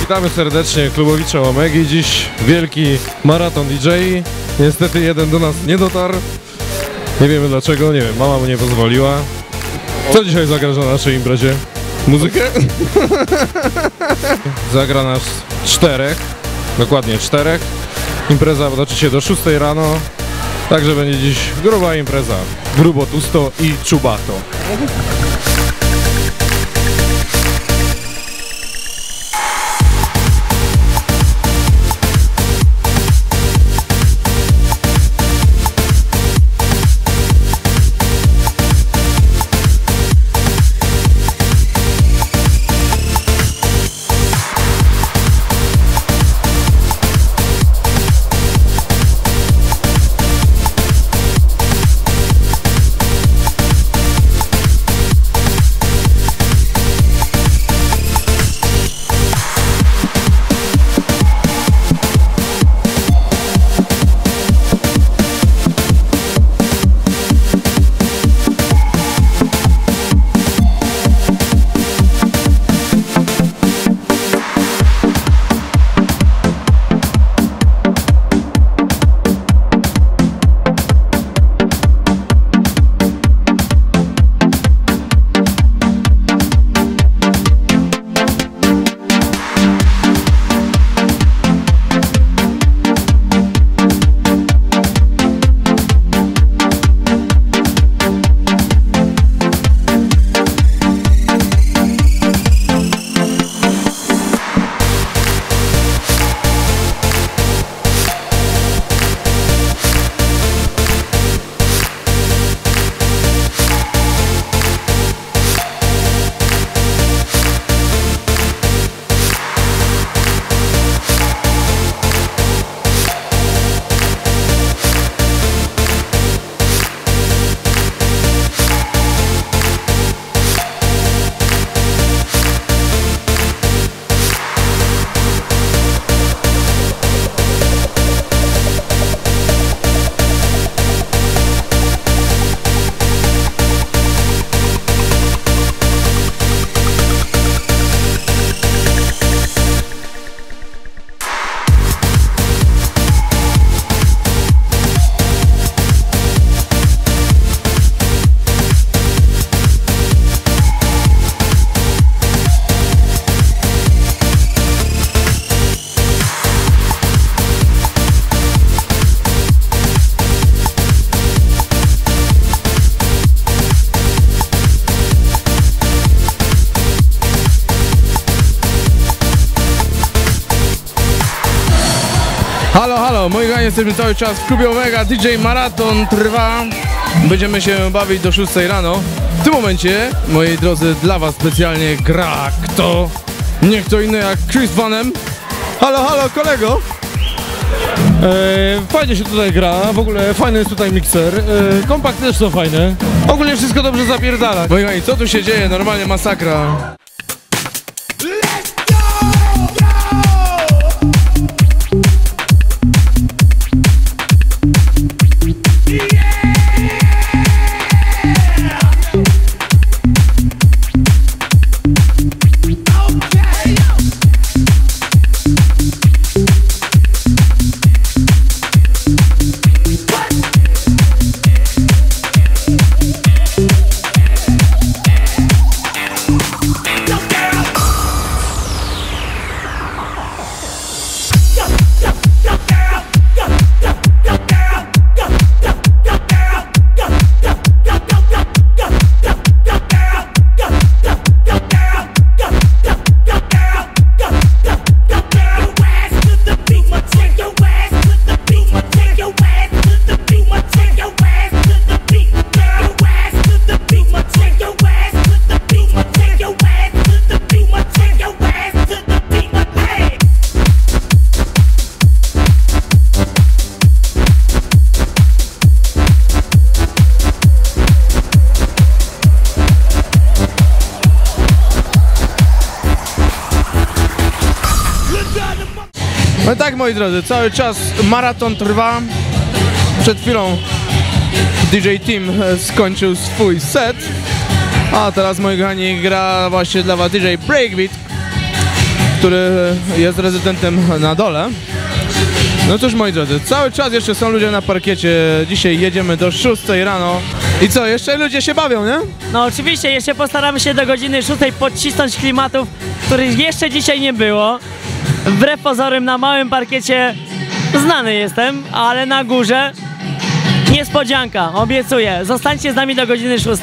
Witamy serdecznie klubowicza Omegi. Dziś wielki maraton DJ. Niestety jeden do nas nie dotarł. Nie wiemy dlaczego, nie wiem, mama mu nie pozwoliła. Co dzisiaj zagrasz na naszej imprezie? Muzykę? Zagra nas czterech, dokładnie czterech. Impreza toczy się do 6 rano, także będzie dziś gruba impreza. Grubo, tusto i czubato. Halo, moi kochani, jesteśmy cały czas w klubie Omega, DJ Maraton trwa. Będziemy się bawić do 6 rano. W tym momencie, moi drodzy, dla was specjalnie gra kto? Nie kto inny jak Chris Vanem. Halo, halo, kolego! E, fajnie się tutaj gra, w ogóle fajny jest tutaj mikser. E, kompakty też są fajne. Ogólnie wszystko dobrze zapierdala. Moi kochani, co tu się dzieje? Normalnie masakra. No tak moi drodzy, cały czas maraton trwa. Przed chwilą DJ Team e, skończył swój set. A teraz moi kochani gra właśnie dla was DJ Breakbeat, który jest rezydentem na dole. No cóż moi drodzy, cały czas jeszcze są ludzie na parkiecie. Dzisiaj jedziemy do 6 rano. I co, jeszcze ludzie się bawią, nie? No oczywiście, jeszcze postaramy się do godziny 6 podcisnąć klimatów, których jeszcze dzisiaj nie było. Wbrew pozorom na małym parkiecie znany jestem, ale na górze niespodzianka, obiecuję. Zostańcie z nami do godziny 6.